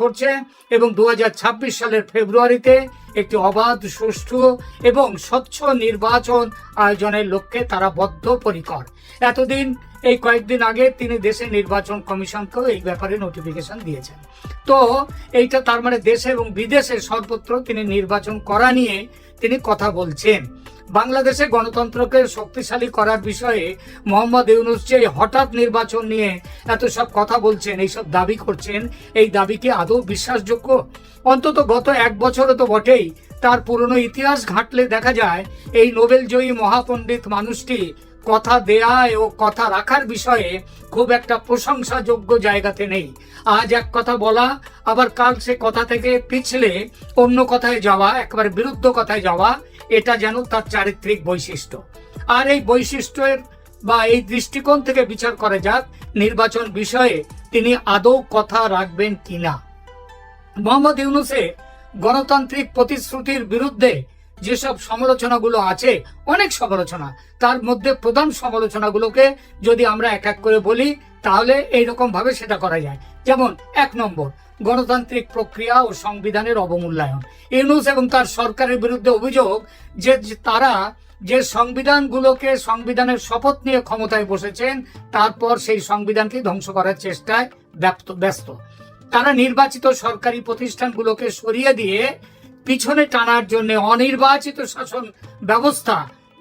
করছে এবং দু হাজার ছাব্বিশ সালের ফেব্রুয়ারিতে একটি অবাধ, সুষ্ঠু এবং স্বচ্ছ নির্বাচন আয়োজনের লক্ষ্যে তারা বদ্ধপরিকর। এতদিন, এই কয়েকদিন আগে তিনি দেশের নির্বাচন কমিশনকেও এই ব্যাপারে নোটিফিকেশন দিয়েছেন। তো এইটা তার মানে দেশে এবং বিদেশে সর্বত্র তিনি নির্বাচন করা নিয়ে তিনি কথা বলছেন। বাংলাদেশে গণতন্ত্রকে শক্তিশালী করার বিষয়ে মোহাম্মদ ইউনুস যে হঠাৎ নির্বাচন নিয়ে এত সব কথা বলছেন, এইসব দাবি করছেন, এই দাবি কি আদৌ বিশ্বাসযোগ্য? অন্তত গত এক বছরও তো বটেই, তার পুরনো ইতিহাস ঘাঁটলে দেখা যায়, এই নোবেল জয়ী মহাপণ্ডিত মানুষটি কথা দেয়া ও কথা রাখার বিষয়ে খুব একটা প্রশংসাযোগ্য জায়গাতে নেই। আজ এক কথা বলা, আবার কাল সে কথা থেকে পিছলে অন্য কথায় যাওয়া, একবার বিরুদ্ধ কথায় যাওয়া, এটা যেন তার চারিত্রিক বৈশিষ্ট্য। আর এই বৈশিষ্ট্যের বা এই দৃষ্টিকোণ থেকে বিচার করা যাক, নির্বাচন বিষয়ে তিনি আদৌ কথা রাখবেন কিনা। মোহাম্মদ ইউনুসে গণতান্ত্রিক প্রতিশ্রুতির বিরুদ্ধে যেসব সমালোচনাগুলো আছে, অনেক সমালোচনা, তার মধ্যে প্রধান সমালোচনাগুলোকে যদি আমরা এক এক করে বলি, তাহলে এইরকম ভাবে সেটা করা যায়। যেমন, এক নম্বর, গণতান্ত্রিক প্রক্রিয়া ও সংবিধানের অবমূল্যায়ন। ইউনুস এবং তার সরকারের বিরুদ্ধে অভিযোগ যে তারা যে সংবিধানগুলোকে সংবিধানের শপথ নিয়ে ক্ষমতায় বসেছেন, তারপর সেই সংবিধানকে ধ্বংস করার চেষ্টায় ব্যস্ত। তারা নির্বাচিত সরকারি প্রতিষ্ঠানগুলোকে সরিয়ে দিয়ে পিছনে টানার জন্য অনির্বাচিত শাসন ব্যবস্থা,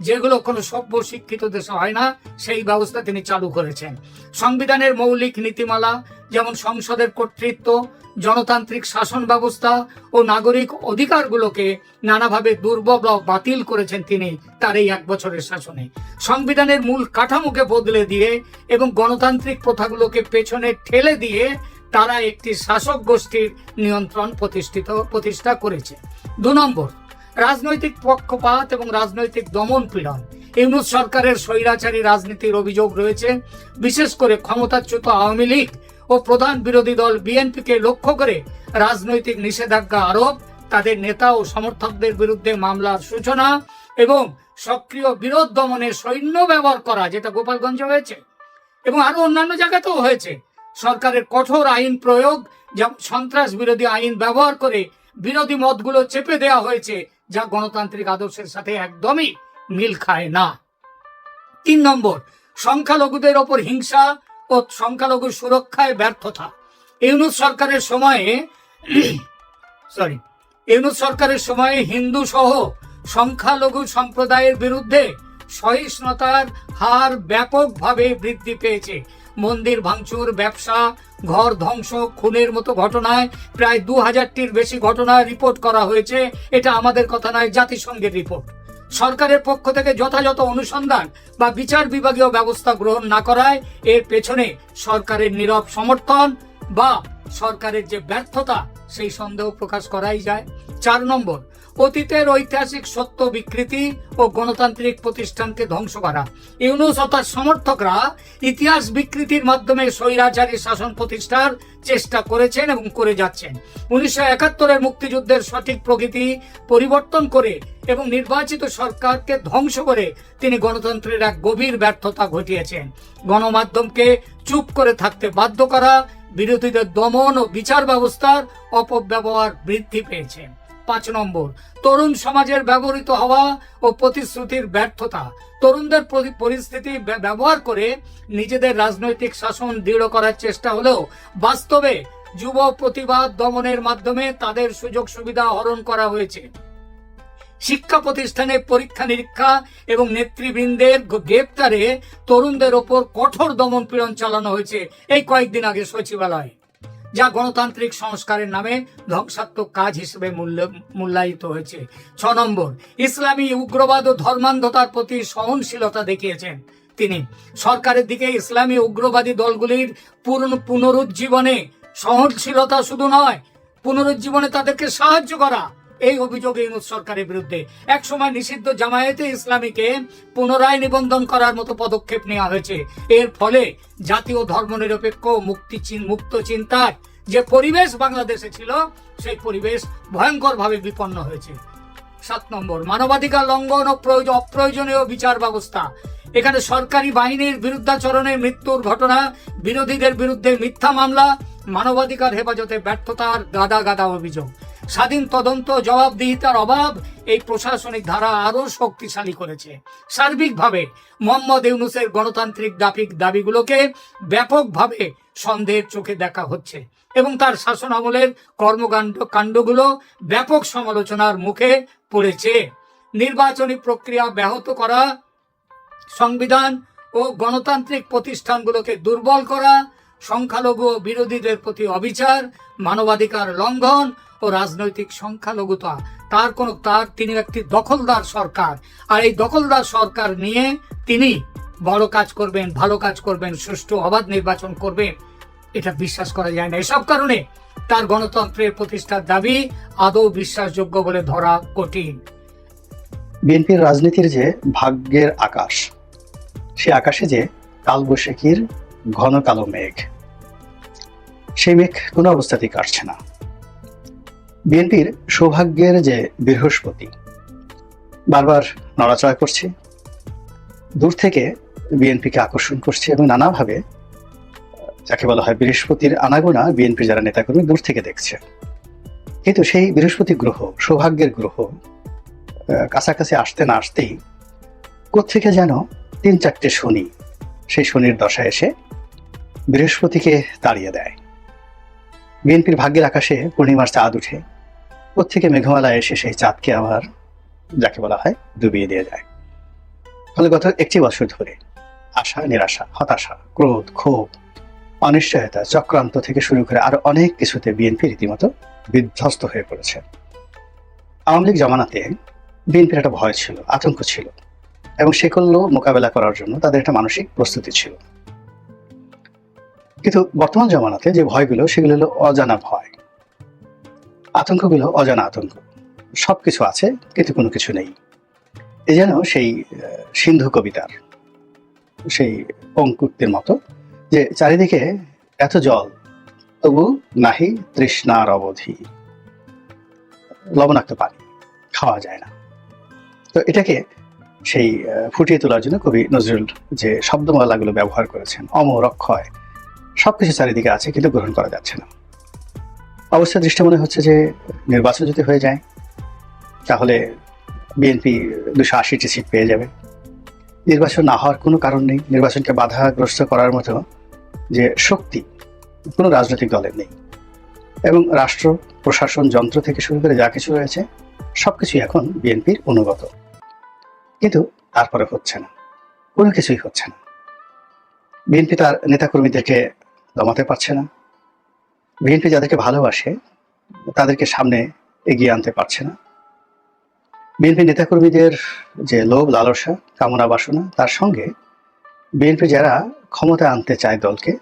যেগুলো কোনো সভ্য শিক্ষিত দেশে হয় না, সেই ব্যবস্থা তিনি চালু করেছেন। সংবিধানের মৌলিক নীতিমালা, যেমন সংসদের কর্তৃত্ব, জনতান্ত্রিক শাসন ব্যবস্থা ও নাগরিক অধিকারগুলোকে নানাভাবে দুর্বল বাতিল করেছেন তিনি তার এই এক বছরের শাসনে। সংবিধানের মূল কাঠামোকে বদলে দিয়ে এবং গণতান্ত্রিক প্রথাগুলোকে পেছনে ঠেলে দিয়ে তারা একটি শাসক গোষ্ঠীর নিয়ন্ত্রণ প্রতিষ্ঠিত, প্রতিষ্ঠা করেছে। দু নম্বর, রাজনৈতিক পক্ষপাত এবং রাজনৈতিক দমন পীড়ন। ইউনুস সরকারের স্বৈরাচারী রাজনীতির অভিযোগ রয়েছে, বিশেষ করে ক্ষমতাচ্যুত আওয়ামী লীগ ও প্রধান বিরোধী দল বিএনপিকে লক্ষ্য করে রাজনৈতিক নিষেধাজ্ঞা আরোপ, তাদের নেতা ও সমর্থকদের বিরুদ্ধে মামলার সূচনা এবং সক্রিয় বিরোধ দমনে সৈন্য ব্যবহার করা, যেটা গোপালগঞ্জে হয়েছে। এবং আরও অন্যান্য জায়গাতেও হয়েছে। সরকারের কঠোর আইন প্রয়োগ, যেমন সন্ত্রাস বিরোধী আইন ব্যবহার করে বিরোধী মতগুলো চেপে দেওয়া হয়েছে, যা গণতান্ত্রিক আদর্শের সাথে একদমই মিল খায় না। তিন নম্বর, সংখ্যালঘুদের ওপর হিংসা ও সংখ্যালঘু সুরক্ষায় ব্যর্থতা। ইউনুস সরকারের সময়ে, সরি, ইউনুস সরকারের সময়ে হিন্দু সহ সংখ্যালঘু সম্প্রদায়ের বিরুদ্ধে সহিষ্ণুতার হার ব্যাপকভাবে বৃদ্ধি পেয়েছে। মন্দির ভাঙচুর, ব্যবসা, ঘর ধ্বংস, খুনের মতো ঘটনায় প্রায় দু হাজারটির বেশি ঘটনা রিপোর্ট করা হয়েছে। এটা আমাদের কথা নয়, জাতিসংঘের রিপোর্ট। সরকারের পক্ষ থেকে যথাযথ অনুসন্ধান বা বিচার বিভাগীয় ব্যবস্থা গ্রহণ না করায় এর পেছনে সরকারের নীরব সমর্থন বা সরকারের যে ব্যর্থতা, সেই সন্দেহ প্রকাশ করাই যায়। চার নম্বর অতীতের ঐতিহাসিক সত্য বিকৃতি ও গণতান্ত্রিক প্রতিষ্ঠানকে ধ্বংস করা। ইউনুস ও তার সমর্থকরা ইতিহাস বিকৃতির মাধ্যমে স্বৈরাচারী শাসন প্রতিষ্ঠার চেষ্টা করেছেন এবং করে যাচ্ছেন। উনিশশো একাত্তরের মুক্তিযুদ্ধের সঠিক প্রকৃতি পরিবর্তন করে এবং নির্বাচিত সরকারকে ধ্বংস করে তিনি গণতন্ত্রের এক গভীর ব্যর্থতা ঘটিয়েছেন। গণমাধ্যমকে চুপ করে থাকতে বাধ্য করা, বিরোধীদের দমন ও বিচার ব্যবস্থার অপব্যবহার বৃদ্ধি পেয়েছে। পাঁচ নম্বর, তরুণ সমাজের ব্যবহৃত হওয়া ও প্রতিশ্রুতির ব্যর্থতা। তরুণদের পরিস্থিতি ব্যবহার করে নিজেদের রাজনৈতিক শাসন দৃঢ় করার চেষ্টা হলেও বাস্তবে যুব প্রতিবাদ দমনের মাধ্যমে তাদের সুযোগ সুবিধা হরণ করা হয়েছে। শিক্ষা প্রতিষ্ঠানে পরীক্ষা নিরীক্ষা এবং নেতৃবৃন্দের গ্রেপ্তারে তরুণদের ওপর কঠোর দমন পীড়ন চালানো হয়েছে। এই কয়েকদিন আগে সচিবালয়ে। যা গণতান্ত্রিক সংস্কারের নামে ধ্বংসাত্মক কাজ হিসেবে মূল্য, মূল্যায়িত হয়েছে। ছ নম্বর, ইসলামী উগ্রবাদ ও ধর্মান্ধতার প্রতি সহনশীলতা দেখিয়েছেন তিনি। সরকারের দিকে ইসলামী উগ্রবাদী দলগুলির পুনরুজ্জীবনে সহনশীলতা শুধু নয়, পুনরুজ্জীবনে তাদেরকে সাহায্য করা এই অভিযোগ ইউনুস সরকারের বিরুদ্ধে। এক সময় নিষিদ্ধ জামায়াতে ইসলামীকে পুনরায় নিবন্ধন করার মতো পদক্ষেপ নেওয়া হয়েছে। এর ফলে জাতীয় ধর্মনিরপেক্ষ মুক্তি মুক্ত চিন্তার যে পরিবেশ বাংলাদেশে ছিল, সেই পরিবেশ ভয়ঙ্করভাবে বিপন্ন হয়েছে। সাত নম্বর, মানবাধিকার লঙ্ঘন ও প্রয়োজ- অপ্রয়োজনীয় বিচার ব্যবস্থা। এখানে সরকারি বাহিনীর বিরুদ্ধাচরণে মৃত্যুর ঘটনা, বিরোধীদের বিরুদ্ধে মিথ্যা মামলা, মানবাধিকার হেফাজতে ব্যর্থতার গাদা গাদা অভিযোগ। স্বাধীন তদন্ত জবাবদিহিতার অভাব এই প্রশাসনিক ধারা আরও শক্তিশালী করেছে। সার্বিকভাবে মোহাম্মদ ইউনুসের গণতান্ত্রিক দাপিক দাবিগুলোকে ব্যাপকভাবে সন্দেহের চোখে দেখা হচ্ছে এবং তার শাসন আমলের কর্মকাণ্ড কাণ্ডগুলো ব্যাপক সমালোচনার মুখে পড়েছে। নির্বাচনী প্রক্রিয়া ব্যাহত করা, সংবিধান ও গণতান্ত্রিক প্রতিষ্ঠানগুলোকে দুর্বল করা, সংখ্যালঘু বিরোধীদের প্রতি অবিচার, মানবাধিকার লঙ্ঘন ও রাজনৈতিক সংখ্যালঘুতা, তার কোনো, তার তিনি একটি দখলদার সরকার। আর এই দখলদার সরকার নিয়ে তিনি বড় কাজ করবেন, ভালো কাজ করবেন, সুষ্ঠু অবাধ নির্বাচন করবেন। এটা বিশ্বাস করা যায় না। এসব কারণে তার গণতন্ত্রের প্রতিষ্ঠার দাবি আদৌ বিশ্বাসযোগ্য বলে ধরা কঠিন। বিএনপির রাজনীতির যে ভাগ্যের আকাশ, সে আকাশে যে কালবৈশাখীর ঘন কালো মেঘ, সেই মেঘ কোনো অবস্থাতেই কাটছে না। বিএনপির সৌভাগ্যের যে বৃহস্পতি। বারবার নড়াচড়া করছে, দূর থেকে বিএনপিকে আকর্ষণ করছে এবং নানাভাবে, যাকে বলা হয় বৃহস্পতির আনাগোনা বিএনপির যারা নেতাকর্মী দূর থেকে দেখছে। কিন্তু সেই বৃহস্পতি গ্রহ, সৌভাগ্যের গ্রহ কাছাকাছি আসতে না আসতেই কোত্থেকে যেন তিন চারটে শনি, সেই শনির দশা এসে বৃহস্পতিকে তাড়িয়ে দেয়। বিএনপির ভাগ্যের আকাশে পূর্ণিমার চাঁদ উঠে কোত্থেকে মেঘমালা এসে সেই চাঁদকে আবার, যাকে বলা হয়, ডুবিয়ে দিয়ে যায়। ফলে গত একটি বছর ধরে আশা, নিরাশা, হতাশা, ক্রোধ, ক্ষোভ, অনিশ্চয়তা, চক্রান্ত থেকে শুরু করে আরও অনেক কিছুতে বিএনপি রীতিমতো বিধ্বস্ত হয়ে পড়েছে। আওয়ামী লীগ জমানাতে বিএনপির একটা ভয় ছিল, আতঙ্ক ছিল, এবং সেগুলো মোকাবেলা করার জন্য তাদের একটা মানসিক প্রস্তুতি ছিল। কিন্তু বর্তমান জমানাতে যে ভয়গুলো, সেগুলো হলো অজানা ভয়। আতঙ্কগুলো অজানা আতঙ্ক। সবকিছু আছে, কিন্তু কোনো কিছু নেই। এ যেন সেই সিন্ধু কবিতার, সেই অঙ্কুক্তির মতো যে চারিদিকে এত জল, তবু নাহি তৃষ্ণার অবধি। লবণাক্ত পানি, খাওয়া যায় না। তো এটাকে সেই ফুটিয়ে তোলার জন্য কবি নজরুল যে শব্দমালাগুলো ব্যবহার করেছেন অমর অক্ষয় সবকিছু চারিদিকে আছে, কিন্তু গ্রহণ করা যাচ্ছে না। অবস্থা দৃষ্টি মনে হচ্ছে যে নির্বাচন যদি হয়ে যায়, তাহলে বিএনপি দুশো আশিটি সিট পেয়ে যাবে। নির্বাচন না হওয়ার কোনো কারণ নেই। নির্বাচনকে বাধাগ্রস্ত করার মতো যে শক্তি কোনো রাজনৈতিক দলের নেই। এবং রাষ্ট্র, প্রশাসন, যন্ত্র থেকে শুরু করে যা কিছু রয়েছে, সবকিছুই এখন বিএনপির অনুগত। কিন্তু তারপরে হচ্ছে না। কোনো কিছুই হচ্ছে না। বিএনপি তার নেতাকর্মীদেরকে দমাতে পারছে না। বিএনপি যাদেরকে ভালোবাসে, তাদেরকে সামনে এগিয়ে আনতে পারছে না। বিএনপি নেতাকর্মীদের যে লোভ, লালসা, কামনা, বাসনা, তার সঙ্গে বিএনপি যারা ক্ষমতা আনতে চায় দলকে,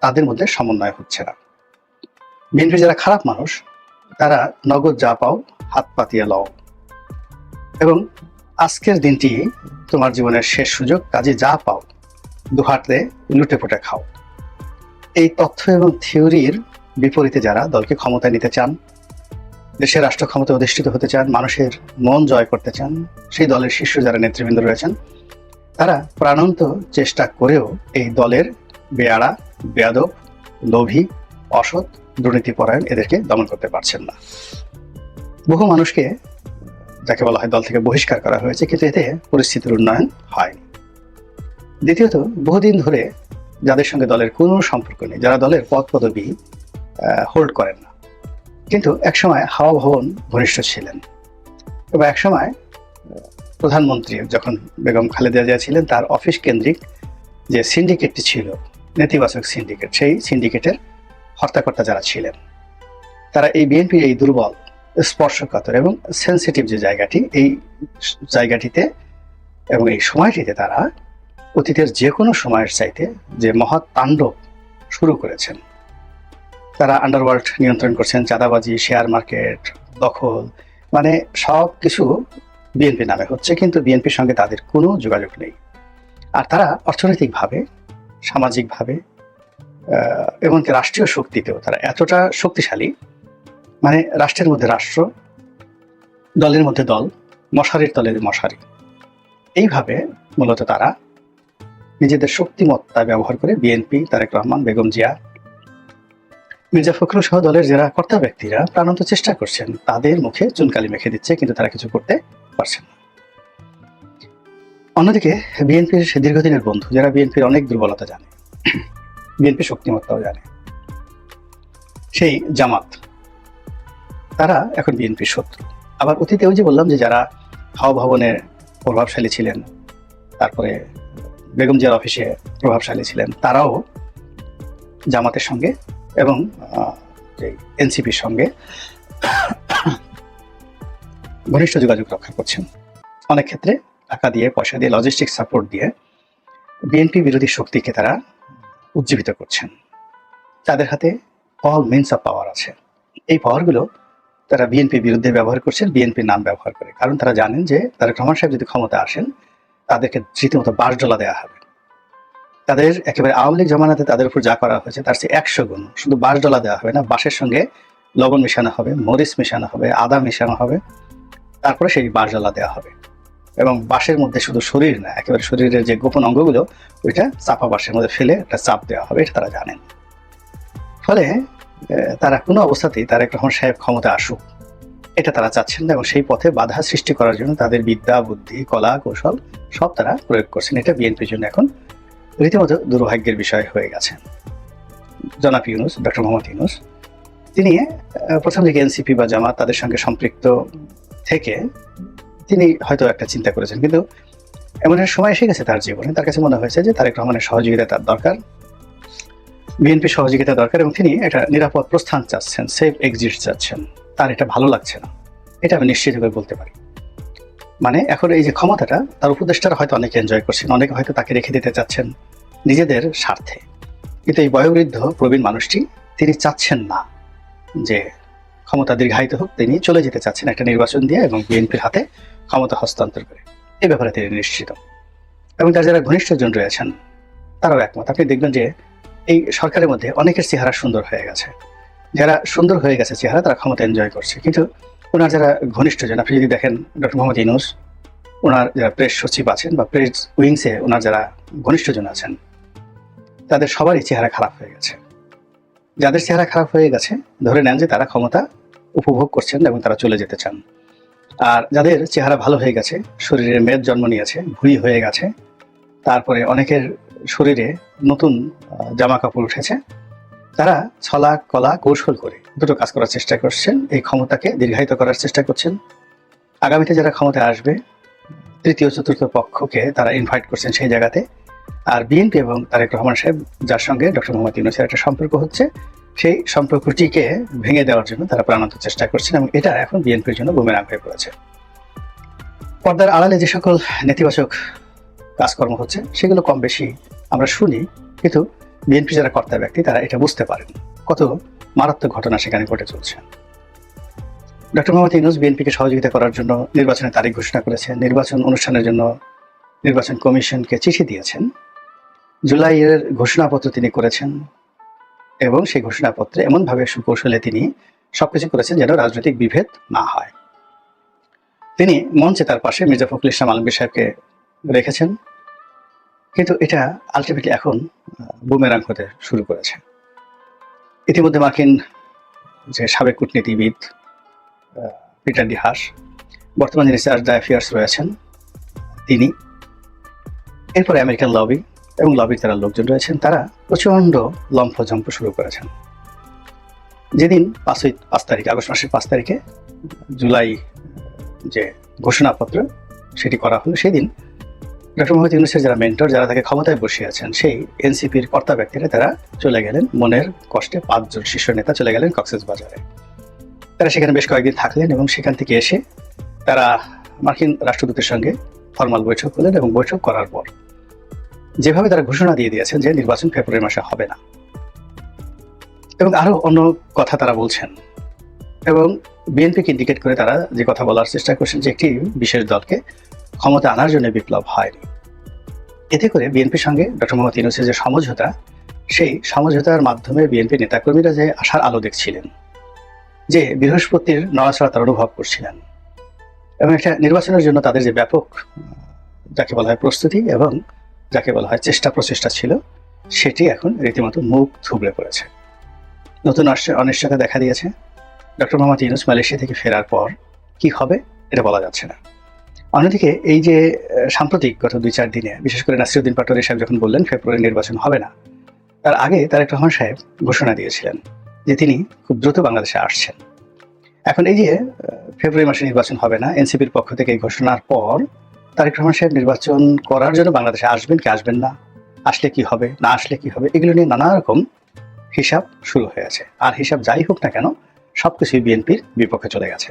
তাদের মধ্যে সমন্বয় হচ্ছে না। বিএনপি যারা খারাপ মানুষ, তারা নগদ যা পাও হাত পাতিয়ে লও। এবং আজকের দিনটি তোমার জীবনের শেষ সুযোগ, কাজে যা পাও দুহাতে লুটে পুটে খাও। এই তথ্য এবং থিওরির বিপরীতে যারা দলকে ক্ষমতায় নিতে চান, দেশের রাষ্ট্র ক্ষমতা অধিষ্ঠিত হতে চান, মানুষের মন জয় করতে চান, সেই দলের শীর্ষ যারা নেতৃবৃন্দ রয়েছেন, তারা প্রাণন্ত চেষ্টা করেও এই দলের বেয়াড়া, বেয়াদব, লোভী, অসৎ দুর্নীতিপরায়ণ এদেরকে দমন করতে পারছেন না। বহু মানুষকে যাকে বলা হয় দল থেকে বহিষ্কার করা হয়েছে, কিন্তু এতে পরিস্থিতির উন্নয়ন হয়নি। দ্বিতীয়ত, বহুদিন ধরে যাদের সঙ্গে দলের কোনো সম্পর্ক নেই, যারা দলের পদ পদবি হোল্ড করেন না। কিন্তু একসময় হাওয়া ভবন ঘনিষ্ঠ ছিলেন এবং একসময় প্রধানমন্ত্রী যখন বেগম খালেদা জিয়া ছিলেন, তার অফিস কেন্দ্রিক যে সিন্ডিকেটটি ছিল, নেতিবাচক সিন্ডিকেট সেই সিন্ডিকেটের হর্তাকর্তা যারা ছিলেন, তারা এই বিএনপির এই দুর্বল, স্পর্শকাতর এবং সেন্সিটিভ যে জায়গাটি, এই জায়গাটিতে এবং এই সময়টিতে তারা অতীতের যে কোনো সময়ের চাইতে যে মহৎ তাণ্ডব শুরু করেছেন। তারা আন্ডারওয়ার্ল্ড নিয়ন্ত্রণ করছেন, চাঁদাবাজি শেয়ার মার্কেট দখল মানে সব কিছু বিএনপি নামে হচ্ছে, কিন্তু বিএনপির সঙ্গে তাদের কোনো যোগাযোগ নেই। আর তারা অর্থনৈতিকভাবে, সামাজিকভাবে এমনকি রাষ্ট্রীয় শক্তিতেও তারা এতটা শক্তিশালী মানে রাষ্ট্রের মধ্যে রাষ্ট্র, দলের মধ্যে দল, মশারির তলে মশারি। এইভাবে মূলত তারা নিজেদের শক্তিমত্তা ব্যবহার করে বিএনপি, তারেক রহমান, বেগম জিয়া, মির্জা ফখরুল সহ দলের যারা কর্তা ব্যক্তিরা প্রাণান্ত চেষ্টা করছেন, তাদের মুখে চুনকালি মেখে দিচ্ছে, কিন্তু তারা কিছু করতে পারছেন না। অন্যদিকে, বিএনপির দীর্ঘদিনের বন্ধু, যারা বিএনপির অনেক দুর্বলতা জানে বিএনপি শক্তিমত্তাও জানে, সেই জামাত, তারা এখন বিএনপির শত্রু। আবার অতীতেও যে বললাম যে যারা হাওয়া ভবনে প্রভাবশালী ছিলেন, তারপরে বেগম জিয়ার অফিসে প্রভাবশালী ছিলেন। তারাও জামাতের সঙ্গে এবং এনসিপির সঙ্গে ঘনিষ্ঠ যোগাযোগ রক্ষা করছেন। অনেক ক্ষেত্রে টাকা দিয়ে, পয়সা দিয়ে লজিস্টিক সাপোর্ট দিয়ে বিএনপি বিরোধী শক্তিকে তারা উজ্জীবিত করছেন। তাদের হাতে অল মিনস অফ পাওয়ার আছে। এই পাওয়ারগুলো তারা বিএনপি বিরুদ্ধে ব্যবহার করছেন, বিএনপির নাম ব্যবহার করে। কারণ তারা জানেন যে তারা রহমান সাহেব যদি ক্ষমতা আসেন তাদেরকে রীতিমতো বাস ডলা দেওয়া হবে। তাদের একেবারে আওয়ামী লীগ জমানাতে তাদের উপর যা করা হয়েছে, তার চেয়ে একশো গুণ। শুধু বাস ডলা দেওয়া হবে না বাসের সঙ্গে লবণ মেশানো হবে, মরিচ মেশানো হবে, আদা মেশানো হবে, তারপরে সেই বাস ডলা দেওয়া হবে। এবং বাসের মধ্যে শুধু শরীর না, একেবারে শরীরের যে গোপন অঙ্গগুলো, ওইটা চাপা বাসের মধ্যে ফেলে একটা চাপ দেওয়া হবে, এটা তারা জানেন। ফলে তারা কোনো অবস্থাতেই তারেক রহমান সাহেব ক্ষমতা আসুক। এটা তারা চাচ্ছেন না এবং সেই পথে বাধা সৃষ্টি করার জন্য তাদের বিদ্যা, বুদ্ধি, কলা, কৌশল সব তারা প্রয়োগ করছেন। এটা বিএনপির জন্য এখন রীতিমতো দুর্ভাগ্যের বিষয় হয়ে গেছে। জনাব ইউনুস, ডক্টর মোহাম্মদ ইউনুস, তিনি প্রথম দিকে এনসিপি বা জামাত তাদের সঙ্গে সম্পৃক্ত থেকে তিনি হয়তো একটা চিন্তা করেছেন। কিন্তু এমন একটা সময় এসে গেছে তার জীবনে। তার কাছে মনে হয়েছে যে তারেক রহমানের সহযোগিতা তার দরকার। বিএনপি সহযোগিতা দরকার এবং তিনি একটা নিরাপদ প্রস্থান চাচ্ছেন সেফ এক্সিট চাচ্ছেন। তার এটা ভালো লাগছে না। এটা আমি নিশ্চিত করে বলতে পারি। মানে এখন এই যে ক্ষমতাটা, তার উপদেষ্টারা হয়তো অনেকে এনজয় করছেন, অনেকে হয়তো তাকে রেখে দিতে চাচ্ছেন নিজেদের স্বার্থে। কিন্তু এই বয়োবৃদ্ধ প্রবীণ মানুষটি, তিনি চাচ্ছেন না যে ক্ষমতা দীর্ঘায়িত হোক, তিনি চলে যেতে চাচ্ছেন একটা নির্বাচন দিয়ে এবং বিএনপির হাতে ক্ষমতা হস্তান্তর করে। এই ব্যাপারে তিনি নিশ্চিত। এবং তার যারা ঘনিষ্ঠজন রয়েছেন, তারাও একমত। আপনি দেখবেন যে এই সরকারের মধ্যে অনেকের চেহারা সুন্দর হয়ে গেছে। যারা সুন্দর হয়ে গেছে চেহারা, তারা ক্ষমতা এনজয় করছে। কিন্তু ওনার যারা ঘনিষ্ঠজন আপনি যদি দেখেন ডক্টর মোহাম্মদ ইনুস ওনার যারা প্রেস সচিব আছেন বা প্রেস উইংসে ওনার যারা ঘনিষ্ঠজন আছেন, তাদের সবারই চেহারা খারাপ হয়ে গেছে। যাদের চেহারা খারাপ হয়ে গেছে, ধরে নেন যে তারা ক্ষমতা উপভোগ করছেন এবং তারা চলে যেতে চান। আর যাদের চেহারা ভালো হয়ে গেছে, শরীরে মেদ জন্ম নিয়েছে, ভুঁড়ি হয়ে গেছে, তারপরে অনেকের শরীরে নতুন জামা কাপড় উঠেছে তারা ছলা, কলা, কৌশল করে দুটো কাজ করার চেষ্টা করছেন। এই ক্ষমতাকে দীর্ঘায়িত করার চেষ্টা করছেন। আগামীতে যারা ক্ষমতায় আসবে, তৃতীয়, চতুর্থ পক্ষকে তারা ইনভাইট করছেন সেই জায়গাতে। আর বিএনপি এবং তারেক রহমান সাহেব, যার সঙ্গে ডক্টর মোহাম্মদ ইউনুসের একটা সম্পর্ক হচ্ছে, সেই সম্পর্কটিকে ভেঙে দেওয়ার জন্য তারা প্রাণান্ত চেষ্টা করছেন এবং এটা এখন বিএনপির জন্য বুমেরাং হয়ে পড়েছে। পর্দার আড়ালে যে সকল নেতিবাচক কাজকর্ম হচ্ছে, সেগুলো কম বেশি আমরা শুনি, কিন্তু বিএনপি যারা কর্তা ব্যক্তি, তারা এটা বুঝতে পারেন কত মারাত্মক ঘটনা সেখানে ঘটে চলছে। ডক্টর মোহাম্মদ ইউনুস বিএনপিকে সহযোগিতা করার জন্য নির্বাচনের তারিখ ঘোষণা করেছেন, নির্বাচন অনুষ্ঠানের জন্য নির্বাচন কমিশনকে চিঠি দিয়েছেন। জুলাইয়ের ঘোষণাপত্র তিনি করেছেন এবং সেই ঘোষণাপত্রে এমনভাবে সুকৌশলে তিনি সবকিছু করেছেন যেন রাজনৈতিক বিভেদ না হয়। তিনি মঞ্চে তার পাশে মির্জা ফখরুল ইসলাম আলমগীর সাহেবকে রেখেছেন। কিন্তু এটা আলটিমেটলি এখন বুমেরাং হতে শুরু করেছে। ইতিমধ্যে মার্কিন যে সাবেক কূটনীতিবিদ পিটার ডি হাস বর্তমান যিনি চার্জ অ্যাফেয়ার্স রয়েছেন, তিনি, এরপরে আমেরিকান লবি এবং লবির যারা লোকজন রয়েছেন, তারা প্রচণ্ড লম্ফজম্প শুরু করেছেন। যেদিন পাঁচই, পাঁচ তারিখ, আগস্ট মাসের পাঁচ তারিখে জুলাই যে ঘোষণাপত্র, সেটি করা হলো, সেদিন যারা মেন্টর যারা তাকে ক্ষমতায় বসে আছেন, সেই এনসিপির কর্তা ব্যক্তিরা তারা চলে গেলেন মনের কষ্টে পাঁচজন শীর্ষ নেতা চলে গেলেন কক্সেস বাজারে। তারা সেখানে বেশ কয়েকদিন থাকলেন এবং সেখান থেকে এসে তারা মার্কিন রাষ্ট্রদূতের সঙ্গে ফর্মাল বৈঠক করলেন এবং বৈঠক করার পর যেভাবে তারা ঘোষণা দিয়ে দিয়েছেন যে নির্বাচন ফেব্রুয়ারি মাসে হবে না। এবং আরও অন্য কথা তারা বলছেন এবং বিএনপিকে ইন্ডিকেট করে তারা যে কথা বলার চেষ্টা করছেন যে একটি বিশেষ দলকে ক্ষমতা আনার জন্য বিপ্লব হয়নি। এতে করে বিএনপির সঙ্গে ডক্টর মোহাম্মদ ইউনুসের যে সমঝোতা, সেই সমঝোতার মাধ্যমে বিএনপি নেতাকর্মীরা যে আশার আলো দেখছিলেন, যে বৃহস্পতির নড়াচড়া তারা অনুভব করছিলেন এবং একটা নির্বাচনের জন্য তাদের যে ব্যাপক যাকে বলা হয় প্রস্তুতি এবং যাকে বলা হয় চেষ্টা প্রচেষ্টা ছিল, সেটি এখন রীতিমতো মুখ থুবড়ে পড়েছে। নতুন অনিশ্চ- অনিশ্চয়তা দেখা দিয়েছে। ডক্টর মোহাম্মদ ইউনুস মালয়েশিয়া থেকে ফেরার পর কি হবে, এটা বলা যাচ্ছে না। অন্যদিকে এই যে সাম্প্রতিক গত দুই চার দিনে, বিশেষ করে নাসিরুদ্দিন পাটোয়ারি সাহেব যখন বললেন ফেব্রুয়ারি নির্বাচন হবে না, তার আগে তারেক রহমান সাহেব ঘোষণা দিয়েছিলেন যে তিনি খুব দ্রুত বাংলাদেশে আসছেন। এখন এই যে ফেব্রুয়ারি মাসে নির্বাচন হবে না, এনসিপির পক্ষ থেকে এই ঘোষণার পর তারেক রহমান সাহেব নির্বাচন করার জন্য বাংলাদেশে আসবেন কি আসবেন না, আসলে কি হবে, না আসলে কি হবে, এগুলো নিয়ে নানা রকম হিসাব শুরু হয়েছে আর হিসাব যাই হোক না কেন, সবকিছুই বিএনপির বিপক্ষে চলে গেছে।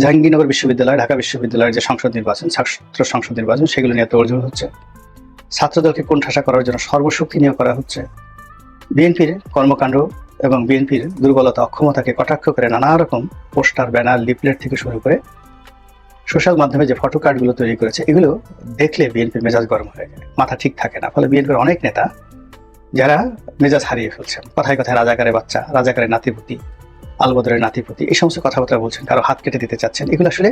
জাহাঙ্গীরনগর বিশ্ববিদ্যালয়, ঢাকা বিশ্ববিদ্যালয়ের যে সংসদ নির্বাচন, ছাত্র সংসদ নির্বাচন, সেগুলো নিয়ে তোড়জোড় হচ্ছে। ছাত্রদলকে কোণঠাসা করার জন্য সর্বশক্তি নিয়োগ করা হচ্ছে। বিএনপির কর্মকাণ্ড এবং বিএনপির দুর্বলতা, অক্ষমতাকে কটাক্ষ করে নানা রকম পোস্টার, ব্যানার, লিফলেট থেকে শুরু করে সোশ্যাল মাধ্যমে যে ফটো কার্ডগুলো তৈরি করেছে, এগুলো দেখলে বিএনপির মেজাজ গরম হয়ে যায়। মাথা ঠিক থাকে না। ফলে বিএনপির অনেক নেতা, যারা মেজাজ হারিয়ে ফেলছেন কথায় কথায় রাজাকারের বাচ্চা, রাজাকারের নাতিপুতি আলবদরের নাতিপুতি, এই সমস্ত কথাবার্তা বলছেন, কারও হাত কেটে দিতে চাচ্ছেন, এগুলো আসলে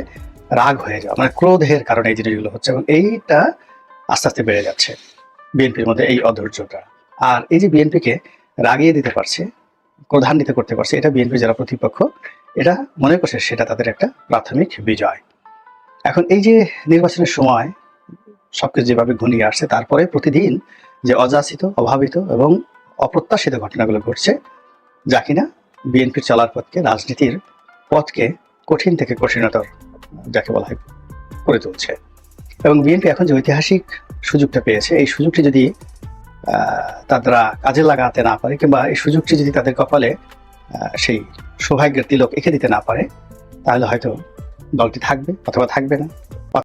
রাগ হয়ে যাওয়া মানে ক্রোধের কারণে এই জিনিসগুলো হচ্ছে এবং এইটা আস্তে আস্তে বেড়ে যাচ্ছে বিএনপির মধ্যে এই অধৈর্যটা। আর এই যে বিএনপিকে রাগিয়ে দিতে পারছে, ক্রধান্বিত করতে পারছে, এটা বিএনপি যারা প্রতিপক্ষ এটা মনে করছে সেটা তাদের একটা প্রাথমিক বিজয়। এখন এই যে নির্বাচনের সময় সবকিছু যেভাবে ঘনিয়ে আসছে, তারপরে প্রতিদিন যে অযাচিত, অভাবিত এবং অপ্রত্যাশিত ঘটনাগুলো ঘটছে, যা কিনা বিএনপির চলার পথকে, রাজনীতির পথকে কঠিন থেকে কঠিনতর, যাকে বলা হয়, করে তুলছে। এবং বিএনপি এখন যে ঐতিহাসিক সুযোগটা পেয়েছে, এই সুযোগটি যদি তারা কাজে লাগাতে না পারে, কিংবা এই সুযোগটি যদি তাদের কপালে সেই সৌভাগ্যের তিলক এঁকে দিতে না পারে, তাহলে হয়তো দলটি থাকবে, অথবা থাকবে না।